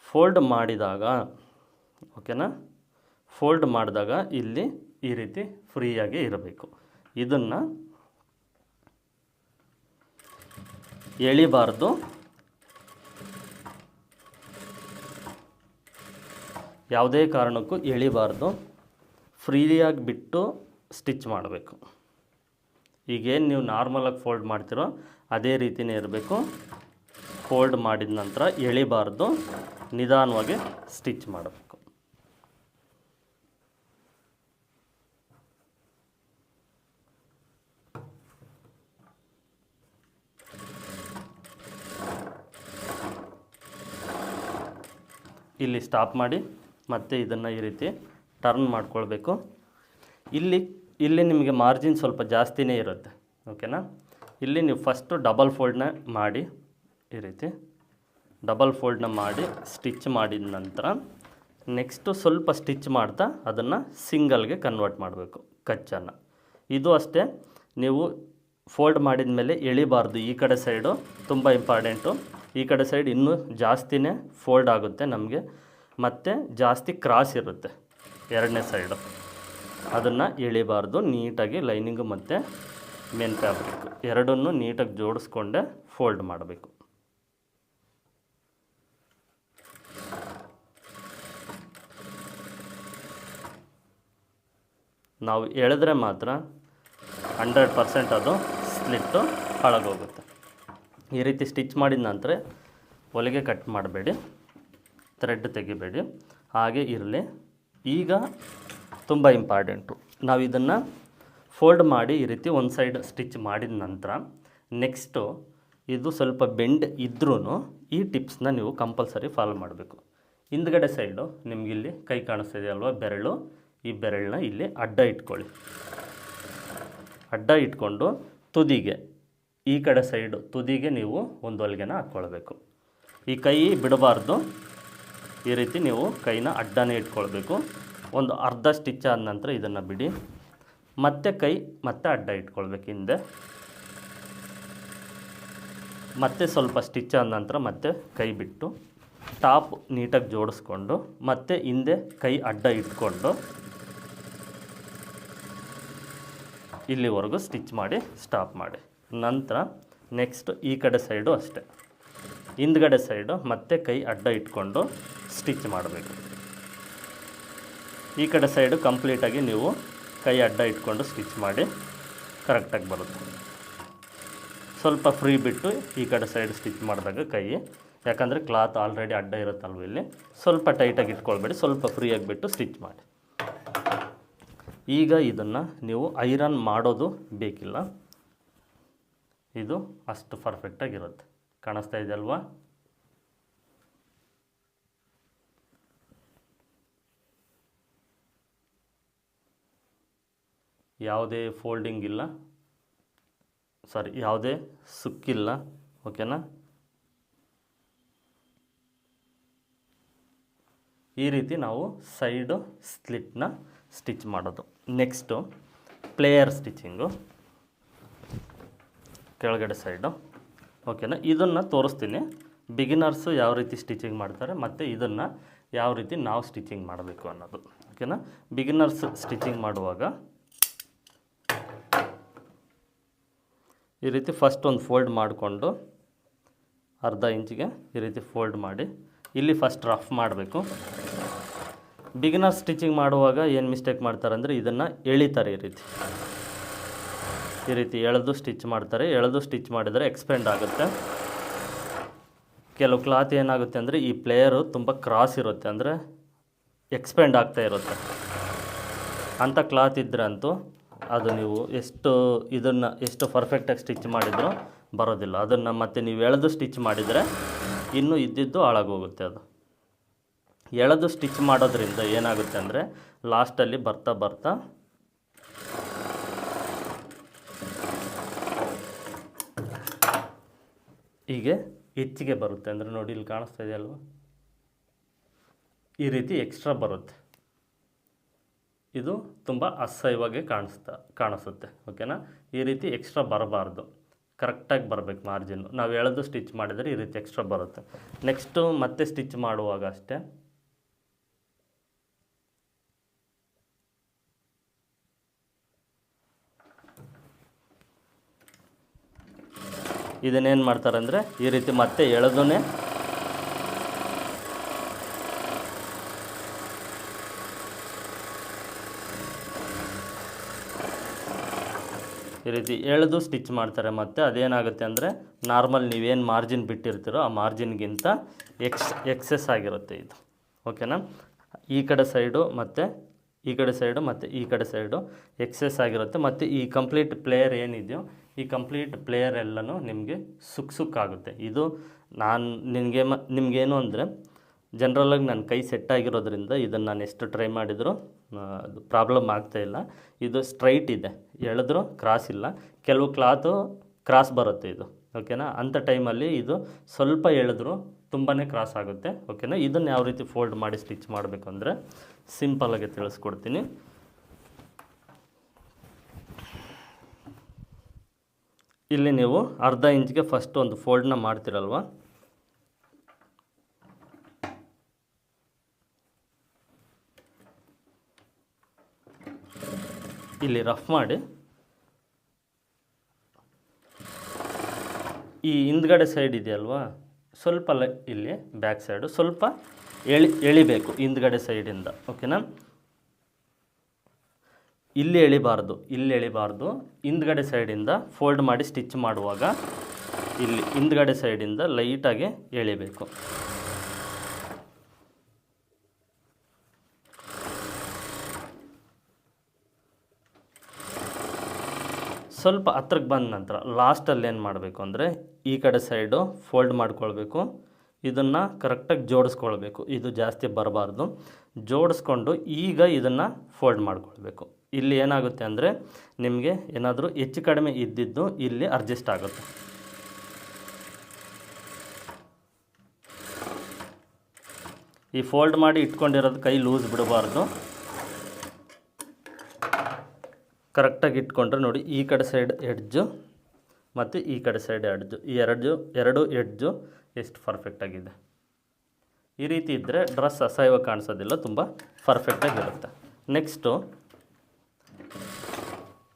ಫೋಲ್ಡ್ ಮಾಡಿದಾಗ ಓಕೆನಾ ಫೋಲ್ಡ್ ಮಾಡಿದಾಗ ಇಲ್ಲಿ ಈ ರೀತಿ ಫ್ರೀಯಾಗಿ ಇರಬೇಕು. ಇದನ್ನು ಎಳಿಬಾರ್ದು. ಯಾವುದೇ ಕಾರಣಕ್ಕೂ ಎಳಿಬಾರ್ದು. ಫ್ರೀಯಾಗಿ ಬಿಟ್ಟು ಸ್ಟಿಚ್ ಮಾಡಬೇಕು. ಈಗೇನು ನೀವು ನಾರ್ಮಲಾಗಿ ಫೋಲ್ಡ್ ಮಾಡ್ತೀರೋ ಅದೇ ರೀತಿಯೇ ಇರಬೇಕು. ಫೋಲ್ಡ್ ಮಾಡಿದ ನಂತರ ಎಳಿಬಾರ್ದು. ನಿಧಾನವಾಗಿ ಸ್ಟಿಚ್ ಮಾಡಬೇಕು. ಇಲ್ಲಿ ಸ್ಟಾಪ್ ಮಾಡಿ ಮತ್ತೆ ಇದನ್ನು ಈ ರೀತಿ ಟರ್ನ್ ಮಾಡ್ಕೊಳ್ಬೇಕು. ಇಲ್ಲಿ ಇಲ್ಲಿ ನಿಮಗೆ ಮಾರ್ಜಿನ್ ಸ್ವಲ್ಪ ಜಾಸ್ತಿನೇ ಇರುತ್ತೆ ಓಕೆನಾ ಇಲ್ಲಿ ನೀವು ಫಸ್ಟು ಡಬಲ್ ಫೋಲ್ಡ್ನ ಮಾಡಿ, ಈ ರೀತಿ ಡಬಲ್ ಫೋಲ್ಡ್ನ ಮಾಡಿ ಸ್ಟಿಚ್ ಮಾಡಿದ ನಂತರ ನೆಕ್ಸ್ಟು ಸ್ವಲ್ಪ ಸ್ಟಿಚ್ ಮಾಡ್ತಾ ಅದನ್ನು ಸಿಂಗಲ್ಗೆ ಕನ್ವರ್ಟ್ ಮಾಡಬೇಕು, ಕಚ್ಚನ್ನು. ಇದು ಅಷ್ಟೇ, ನೀವು ಫೋಲ್ಡ್ ಮಾಡಿದ ಮೇಲೆ ಎಳಿಬಾರ್ದು, ಈ ಕಡೆ ಸೈಡು ತುಂಬ ಇಂಪಾರ್ಟೆಂಟು ಈ ಕಡೆ ಸೈಡ್ ಇನ್ನೂ ಜಾಸ್ತಿನೇ ಫೋಲ್ಡ್ ಆಗುತ್ತೆ ನಮಗೆ. ಮತ್ತು ಜಾಸ್ತಿ ಕ್ರಾಸ್ ಇರುತ್ತೆ ಎರಡನೇ ಸೈಡು ಅದನ್ನು ಇಳಿಬಾರ್ದು ನೀಟಾಗಿ ಲೈನಿಂಗು ಮತ್ತು ಮೇನ್ ಫ್ಯಾಬ್ರಿಕ್ ಎರಡನ್ನೂ ನೀಟಾಗಿ ಜೋಡಿಸ್ಕೊಂಡೆ ಫೋಲ್ಡ್ ಮಾಡಬೇಕು. ನಾವು ಎಳೆದ್ರೆ ಮಾತ್ರ ಹಂಡ್ರೆಡ್ ಪರ್ಸೆಂಟ್ ಅದು ಸ್ಲಿಟ್ಟು ಹಾಳಾಗೋಗುತ್ತೆ. ಈ ರೀತಿ ಸ್ಟಿಚ್ ಮಾಡಿದ ನಂತರ ಹೊಲಿಗೆ ಕಟ್ ಮಾಡಬೇಡಿ ಥ್ರೆಡ್ ತೆಗಿಬೇಡಿ. ಹಾಗೆ ಇರಲಿ. ಈಗ ತುಂಬ ಇಂಪಾರ್ಟೆಂಟು ನಾವು ಇದನ್ನು ಫೋಲ್ಡ್ ಮಾಡಿ ಈ ರೀತಿ ಒಂದು ಸೈಡ್ ಸ್ಟಿಚ್ ಮಾಡಿದ ನಂತರ ನೆಕ್ಸ್ಟು ಇದು ಸ್ವಲ್ಪ ಬೆಂಡ್ ಇದ್ರೂ ಈ ಟಿಪ್ಸ್ನ ನೀವು ಕಂಪಲ್ಸರಿ ಫಾಲೋ ಮಾಡಬೇಕು. ಹಿಂದ್ಗಡೆ ಸೈಡು ನಿಮಗಿಲ್ಲಿ ಕೈ ಕಾಣಿಸ್ತಿದೆ ಅಲ್ವಾ, ಬೆರಳು. ಈ ಬೆರಳನ್ನ ಇಲ್ಲಿ ಅಡ್ಡ ಇಟ್ಕೊಳ್ಳಿ. ಅಡ್ಡ ಇಟ್ಕೊಂಡು ತುದಿಗೆ ಈ ಕಡೆ ಸೈಡು ತುದಿಗೆ ನೀವು ಒಂದು ಹೊಲಿಗೆನ ಹಾಕ್ಕೊಳ್ಬೇಕು. ಈ ಕೈ ಬಿಡಬಾರ್ದು. ಈ ರೀತಿ ನೀವು ಕೈನ ಅಡ್ಡನೇ ಇಟ್ಕೊಳ್ಬೇಕು. ಒಂದು ಅರ್ಧ ಸ್ಟಿಚ್ ಆದ ನಂತರ ಇದನ್ನು ಬಿಡಿ. ಮತ್ತೆ ಕೈ ಮತ್ತೆ ಅಡ್ಡ ಇಟ್ಕೊಳ್ಬೇಕು ಹಿಂದೆ. ಮತ್ತೆ ಸ್ವಲ್ಪ ಸ್ಟಿಚ್ ಆದ ನಂತರ ಮತ್ತೆ ಕೈ ಬಿಟ್ಟು ಟಾಪ್ ನೀಟಾಗಿ ಜೋಡಿಸ್ಕೊಂಡು ಮತ್ತೆ ಹಿಂದೆ ಕೈ ಅಡ್ಡ ಇಟ್ಕೊಂಡು ಇಲ್ಲಿವರೆಗೂ ಸ್ಟಿಚ್ ಮಾಡಿ ಸ್ಟಾಪ್ ಮಾಡಿ. ನಂತರ ನೆಕ್ಸ್ಟ್ ಈ ಕಡೆ ಸೈಡು ಅಷ್ಟೆ. ಹಿಂದ್ಗಡೆ ಸೈಡು ಮತ್ತೆ ಕೈ ಅಡ್ಡ ಇಟ್ಕೊಂಡು ಸ್ಟಿಚ್ ಮಾಡಬೇಕು. ಈ ಕಡೆ ಸೈಡು ಕಂಪ್ಲೀಟಾಗಿ ನೀವು ಕೈ ಅಡ್ಡ ಇಟ್ಕೊಂಡು ಸ್ಟಿಚ್ ಮಾಡಿ ಕರೆಕ್ಟಾಗಿ ಬರುತ್ತೆ. ಸ್ವಲ್ಪ ಫ್ರೀ ಬಿಟ್ಟು ಈ ಕಡೆ ಸೈಡ್ ಸ್ಟಿಚ್ ಮಾಡಿದಾಗ ಕೈ, ಯಾಕಂದರೆ ಕ್ಲಾತ್ ಆಲ್ರೆಡಿ ಅಡ್ಡ ಇರುತ್ತಲ್ವ ಇಲ್ಲಿ, ಸ್ವಲ್ಪ ಟೈಟಾಗಿ ಇಟ್ಕೊಳ್ಬೇಡಿ, ಸ್ವಲ್ಪ ಫ್ರೀಯಾಗಿ ಬಿಟ್ಟು ಸ್ಟಿಚ್ ಮಾಡಿ. ಈಗ ಇದನ್ನು ನೀವು ಐರನ್ ಮಾಡೋದು ಬೇಕಿಲ್ಲ. ಇದು ಅಷ್ಟು ಪರ್ಫೆಕ್ಟಾಗಿರುತ್ತೆ ಕಾಣಿಸ್ತಾ ಇದೆ ಅಲ್ವಾ ಯಾವುದೇ ಫೋಲ್ಡಿಂಗ್ ಇಲ್ಲ. ಸಾರಿ ಯಾವುದೇ ಸುಕ್ಕಿಲ್ಲ ಓಕೆನಾ ಈ ರೀತಿ ನಾವು ಸೈಡು ಸ್ಲಿಟ್ನ ಸ್ಟಿಚ್ ಮಾಡೋದು. ನೆಕ್ಸ್ಟು ಪ್ಲೇಯರ್ ಸ್ಟಿಚಿಂಗು ಕೆಳಗಡೆ ಸೈಡು ಓಕೆನಾ ಇದನ್ನು ತೋರಿಸ್ತೀನಿ. ಬಿಗಿನರ್ಸು ಯಾವ ರೀತಿ ಸ್ಟಿಚಿಂಗ್ ಮಾಡ್ತಾರೆ, ಮತ್ತು ಇದನ್ನು ಯಾವ ರೀತಿ ನಾವು ಸ್ಟಿಚಿಂಗ್ ಮಾಡಬೇಕು ಅನ್ನೋದು. ಓಕೆನಾ ಬಿಗಿನರ್ಸ್ ಸ್ಟಿಚಿಂಗ್ ಮಾಡುವಾಗ ಈ ರೀತಿ ಫಸ್ಟ್ ಒಂದು ಫೋಲ್ಡ್ ಮಾಡಿಕೊಂಡು ಅರ್ಧ ಇಂಚಿಗೆ ಈ ರೀತಿ ಫೋಲ್ಡ್ ಮಾಡಿ, ಇಲ್ಲಿ ಫಸ್ಟ್ ರಫ್ ಮಾಡಬೇಕು. ಬಿಗಿನರ್ ಸ್ಟಿಚಿಂಗ್ ಮಾಡುವಾಗ ಏನು ಮಿಸ್ಟೇಕ್ ಮಾಡ್ತಾರೆ ಅಂದರೆ ಇದನ್ನು ಎಳಿತಾರೆ ಈ ರೀತಿ. ಈ ರೀತಿ ಎಳೆದು ಸ್ಟಿಚ್ ಮಾಡ್ತಾರೆ. ಎಳೆದು ಸ್ಟಿಚ್ ಮಾಡಿದರೆ ಎಕ್ಸ್ಪೆಂಡ್ ಆಗುತ್ತೆ. ಕೆಲವು ಕ್ಲಾತ್ ಏನಾಗುತ್ತೆ ಅಂದರೆ ಈ ಪ್ಲೇಯರು ತುಂಬ ಕ್ರಾಸ್ ಇರುತ್ತೆ. ಅಂದರೆ ಎಕ್ಸ್ಪೆಂಡ್ ಆಗ್ತಾ ಇರುತ್ತೆ. ಅಂಥ ಕ್ಲಾತ್ ಇದ್ದರೆ ಅಂತೂ ಅದು ನೀವು ಎಷ್ಟು ಇದನ್ನು ಎಷ್ಟು ಪರ್ಫೆಕ್ಟಾಗಿ ಸ್ಟಿಚ್ ಮಾಡಿದರೂ ಬರೋದಿಲ್ಲ. ಅದನ್ನು ಮತ್ತೆ ನೀವು ಎಳೆದು ಸ್ಟಿಚ್ ಮಾಡಿದರೆ ಇನ್ನೂ ಇದ್ದಿದ್ದು ಹಾಳಾಗೋಗುತ್ತೆ ಅದು. ಎಳೆದು ಸ್ಟಿಚ್ ಮಾಡೋದ್ರಿಂದ ಏನಾಗುತ್ತೆ ಅಂದರೆ ಲಾಸ್ಟಲ್ಲಿ ಬರ್ತಾ ಬರ್ತಾ ಹೀಗೆ ಹೆಚ್ಚಿಗೆ ಬರುತ್ತೆ. ಅಂದರೆ ನೋಡಿ, ಇಲ್ಲಿ ಕಾಣಿಸ್ತಾ ಇದೆ ಅಲ್ವಾ? ಈ ರೀತಿ ಎಕ್ಸ್ಟ್ರಾ ಬರುತ್ತೆ. ಇದು ತುಂಬ ಅಸಹ್ಯವಾಗಿ ಕಾಣಿಸ್ತಾ, ಕಾಣಿಸುತ್ತೆ. ಓಕೆನಾ ಈ ರೀತಿ ಎಕ್ಸ್ಟ್ರಾ ಬರಬಾರ್ದು. ಕರೆಕ್ಟಾಗಿ ಬರಬೇಕು ಮಾರ್ಜಿನ್ನು ನಾವು ಎಳೆದು ಸ್ಟಿಚ್ ಮಾಡಿದರೆ ಈ ರೀತಿ ಎಕ್ಸ್ಟ್ರಾ ಬರುತ್ತೆ. ನೆಕ್ಸ್ಟು ಮತ್ತೆ ಸ್ಟಿಚ್ ಮಾಡುವಾಗ ಅಷ್ಟೇ. ಇದನ್ನೇನು ಮಾಡ್ತಾರೆ ಅಂದರೆ ಈ ರೀತಿ ಮತ್ತೆ ಎಳೆದೂ ಈ ರೀತಿ ಎಳೆದು ಸ್ಟಿಚ್ ಮಾಡ್ತಾರೆ ಮತ್ತು ಅದೇನಾಗುತ್ತೆ ಅಂದರೆ ನಾರ್ಮಲ್ ನೀವೇನು ಮಾರ್ಜಿನ್ ಬಿಟ್ಟಿರ್ತೀರೋ ಆ ಮಾರ್ಜಿನ್ಗಿಂತ ಎಕ್ಸ್ ಎಕ್ಸೆಸ್ ಆಗಿರುತ್ತೆ ಇದು. ಓಕೆನಾ? ಈ ಕಡೆ ಸೈಡು ಮತ್ತು ಈ ಕಡೆ ಸೈಡು ಮತ್ತು ಈ ಕಡೆ ಸೈಡು ಎಕ್ಸೆಸ್ ಆಗಿರುತ್ತೆ ಮತ್ತು ಈ ಕಂಪ್ಲೀಟ್ ಪ್ಲೇಯರ್ ಏನಿದೆಯೋ ಈ ಕಂಪ್ಲೀಟ್ ಪ್ಲೇಯರ್ ಎಲ್ಲನೂ ನಿಮಗೆ ಸುಖ ಸುಕ್ಕಾಗುತ್ತೆ ಇದು ನಾನು ನಿನಗೆ ಮ, ನಿಮಗೇನು ಅಂದರೆ ಜನ್ರಲಾಗಿ ನನ್ನ ಕೈ ಸೆಟ್ ಆಗಿರೋದ್ರಿಂದ ಇದನ್ನು ನಾನು ಎಷ್ಟು ಟ್ರೈ ಮಾಡಿದರೂ ಅದು ಪ್ರಾಬ್ಲಮ್ ಆಗ್ತಾ ಇಲ್ಲ. ಇದು ಸ್ಟ್ರೈಟ್ ಇದೆ. ಎಳೆದ್ರೂ ಕ್ರಾಸ್ ಇಲ್ಲ. ಕೆಲವು ಕ್ಲಾತು ಕ್ರಾಸ್ ಬರುತ್ತೆ ಇದು. ಓಕೆನಾ ಅಂಥ ಟೈಮಲ್ಲಿ ಇದು ಸ್ವಲ್ಪ ಎಳೆದ್ರೂ ತುಂಬಾ ಕ್ರಾಸ್ ಆಗುತ್ತೆ. ಓಕೆನಾ ಇದನ್ನು ಯಾವ ರೀತಿ ಫೋಲ್ಡ್ ಮಾಡಿ ಸ್ಟಿಚ್ ಮಾಡಬೇಕು ಅಂದರೆ ಸಿಂಪಲಾಗಿ ತಿಳಿಸ್ಕೊಡ್ತೀನಿ. ಇಲ್ಲಿ ನೀವು ಅರ್ಧ ಇಂಚ್ಗೆ ಫಸ್ಟ್ ಒಂದು ಫೋಲ್ಡ್ನ ಮಾಡ್ತಿರಲ್ವ? ಇಲ್ಲಿ ರಫ್ ಮಾಡಿ. ಈ ಹಿಂದ್ಗಡೆ ಸೈಡ್ ಇದೆಯಲ್ವಾ? ಸ್ವಲ್ಪ ಇಲ್ಲಿ ಬ್ಯಾಕ್ ಸೈಡು ಸ್ವಲ್ಪ ಎಳಿ ಎಳಿಬೇಕು ಹಿಂದ್ಗಡೆ ಸೈಡಿಂದ ಓಕೆನಾ ಇಲ್ಲಿ ಎಳಿಬಾರ್ದು ಇಲ್ಲಿ ಎಳಿಬಾರ್ದು. ಹಿಂದ್ಗಡೆ ಸೈಡಿಂದ ಫೋಲ್ಡ್ ಮಾಡಿ ಸ್ಟಿಚ್ ಮಾಡುವಾಗ ಇಲ್ಲಿ ಹಿಂದ್ಗಡೆ ಸೈಡಿಂದ ಲೈಟಾಗಿ ಎಳಿಬೇಕು. ಸ್ವಲ್ಪ ಹತ್ರಕ್ಕೆ ಬಂದ ನಂತರ ಲಾಸ್ಟಲ್ಲಿ ಏನು ಮಾಡಬೇಕು ಅಂದರೆ ಈ ಕಡೆ ಸೈಡು ಫೋಲ್ಡ್ ಮಾಡ್ಕೊಳ್ಬೇಕು. ಇದನ್ನು ಕರೆಕ್ಟಾಗಿ ಜೋಡಿಸ್ಕೊಳ್ಬೇಕು. ಇದು ಜಾಸ್ತಿ ಬರಬಾರ್ದು. ಜೋಡಿಸ್ಕೊಂಡು ಈಗ ಇದನ್ನು ಫೋಲ್ಡ್ ಮಾಡ್ಕೊಳ್ಬೇಕು. ಇಲ್ಲಿ ಏನಾಗುತ್ತೆ ಅಂದರೆ ನಿಮಗೆ ಏನಾದರೂ ಹೆಚ್ಚು ಕಡಿಮೆ ಇದ್ದಿದ್ದು ಇಲ್ಲಿ ಅಡ್ಜಸ್ಟ್ ಆಗುತ್ತೆ. ಈ ಫೋಲ್ಡ್ ಮಾಡಿ ಇಟ್ಕೊಂಡಿರೋದು ಕೈ ಲೂಸ್ ಬಿಡಬಾರ್ದು. ಕರೆಕ್ಟಾಗಿ ಇಟ್ಕೊಂಡ್ರೆ ನೋಡಿ, ಈ ಕಡೆ ಸೈಡ್ ಎಡ್ಜು ಮತ್ತು ಈ ಕಡೆ ಸೈಡ್ ಎಡ್ಜು ಈ ಎರಡು ಎರಡು ಎಡ್ಜು ಎಷ್ಟು ಪರ್ಫೆಕ್ಟಾಗಿದೆ ಈ ರೀತಿ ಇದ್ದರೆ ಡ್ರೆಸ್ ಅಸಹ್ಯವಾಗಿ ಕಾಣಿಸೋದಿಲ್ಲ, ತುಂಬ ಪರ್ಫೆಕ್ಟಾಗಿರುತ್ತೆ ನೆಕ್ಸ್ಟು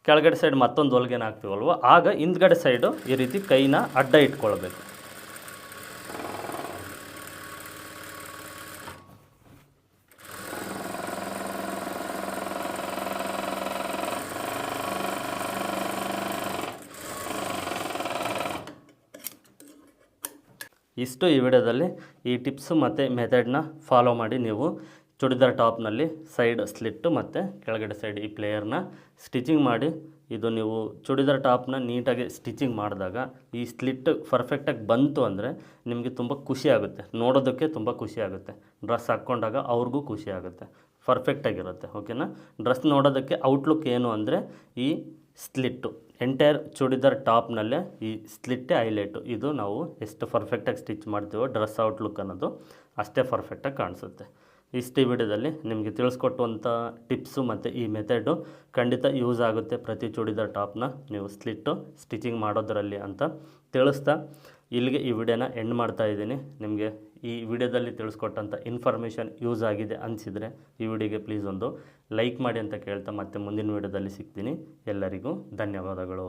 ಕೆಳಗಡೆ ಸೈಡ್ ಮತ್ತೊಂದು ಹೊಲ್ಗೆನ ಹಾಕ್ತೀವಲ್ವ? ಆಗ ಹಿಂದ್ಗಡೆ ಸೈಡು ಈ ರೀತಿ ಕೈನ ಅಡ್ಡ ಇಟ್ಕೊಳ್ಬೇಕು. ಇಷ್ಟು ಈ ವಿಡಿಯೋದಲ್ಲಿ ಈ ಟಿಪ್ಸು ಮತ್ತು ಮೆಥಡನ್ನ ಫಾಲೋ ಮಾಡಿ ನೀವು ಚೂಡಿದಾರ್ ಟಾಪ್ನಲ್ಲಿ ಸೈಡ್ ಸ್ಲಿಟ್ಟು ಮತ್ತು ಕೆಳಗಡೆ ಸೈಡ್ ಈ ಪ್ಲೇಯರ್ನ ಸ್ಟಿಚಿಂಗ್ ಮಾಡಿ, ಇದು ನೀವು ಚೂಡಿದಾರ್ ಟಾಪ್ನ ನೀಟಾಗಿ ಸ್ಟಿಚಿಂಗ್ ಮಾಡಿದಾಗ ಈ ಸ್ಲಿಟ್ ಪರ್ಫೆಕ್ಟಾಗಿ ಬಂತು ಅಂದರೆ ನಿಮಗೆ ತುಂಬ ಖುಷಿ ಆಗುತ್ತೆ. ನೋಡೋದಕ್ಕೆ ತುಂಬ ಖುಷಿ ಆಗುತ್ತೆ. ಡ್ರೆಸ್ ಹಾಕ್ಕೊಂಡಾಗ ಅವ್ರಿಗೂ ಖುಷಿ ಆಗುತ್ತೆ. ಪರ್ಫೆಕ್ಟಾಗಿರುತ್ತೆ ಓಕೆನಾ ಡ್ರೆಸ್ ನೋಡೋದಕ್ಕೆ ಔಟ್ಲುಕ್ ಏನು ಅಂದರೆ ಈ ಸ್ಲಿಟ್ಟು ಎಂಟೈರ್ ಚೂಡಿದಾರ್ ಟಾಪ್ನಲ್ಲೇ ಈ ಸ್ಲಿಟ್ಟೇ ಹೈಲೈಟು ಇದು ನಾವು ಎಷ್ಟು ಪರ್ಫೆಕ್ಟಾಗಿ ಸ್ಟಿಚ್ ಮಾಡ್ತೀವೋ ಡ್ರೆಸ್ ಔಟ್ಲುಕ್ ಅನ್ನೋದು ಅಷ್ಟೇ ಪರ್ಫೆಕ್ಟಾಗಿ ಕಾಣಿಸುತ್ತೆ. ಇಷ್ಟು ಈ ವಿಡಿಯೋದಲ್ಲಿ ನಿಮಗೆ ತಿಳಿಸ್ಕೊಟ್ಟುವಂಥ ಟಿಪ್ಸು ಮತ್ತು ಈ ಮೆಥಡು ಖಂಡಿತ ಯೂಸ್ ಆಗುತ್ತೆ ಪ್ರತಿ ಚೂಡಿದಾರ್ ಟಾಪ್ನ ನೀವು ಸ್ಲಿಟ್ಟು ಸ್ಟಿಚಿಂಗ್ ಮಾಡೋದರಲ್ಲಿ ಅಂತ ತಿಳಿಸ್ತಾ ಇಲ್ಲಿಗೆ ಈ ವಿಡಿಯೋನ ಎಂಡ್ ಮಾಡ್ತಾ ಇದ್ದೀನಿ. ನಿಮಗೆ ಈ ವಿಡಿಯೋದಲ್ಲಿ ತಿಳಿಸ್ಕೊಟ್ಟಂಥ ಇನ್ಫಾರ್ಮೇಷನ್ ಯೂಸ್ ಆಗಿದೆ ಅನಿಸಿದರೆ ಈ ವಿಡಿಯೋಗೆ ಪ್ಲೀಸ್ ಒಂದು ಲೈಕ್ ಮಾಡಿ ಅಂತ ಕೇಳ್ತಾ ಮತ್ತೆ ಮುಂದಿನ ವಿಡಿಯೋದಲ್ಲಿ ಸಿಗ್ತೀನಿ. ಎಲ್ಲರಿಗೂ ಧನ್ಯವಾದಗಳು.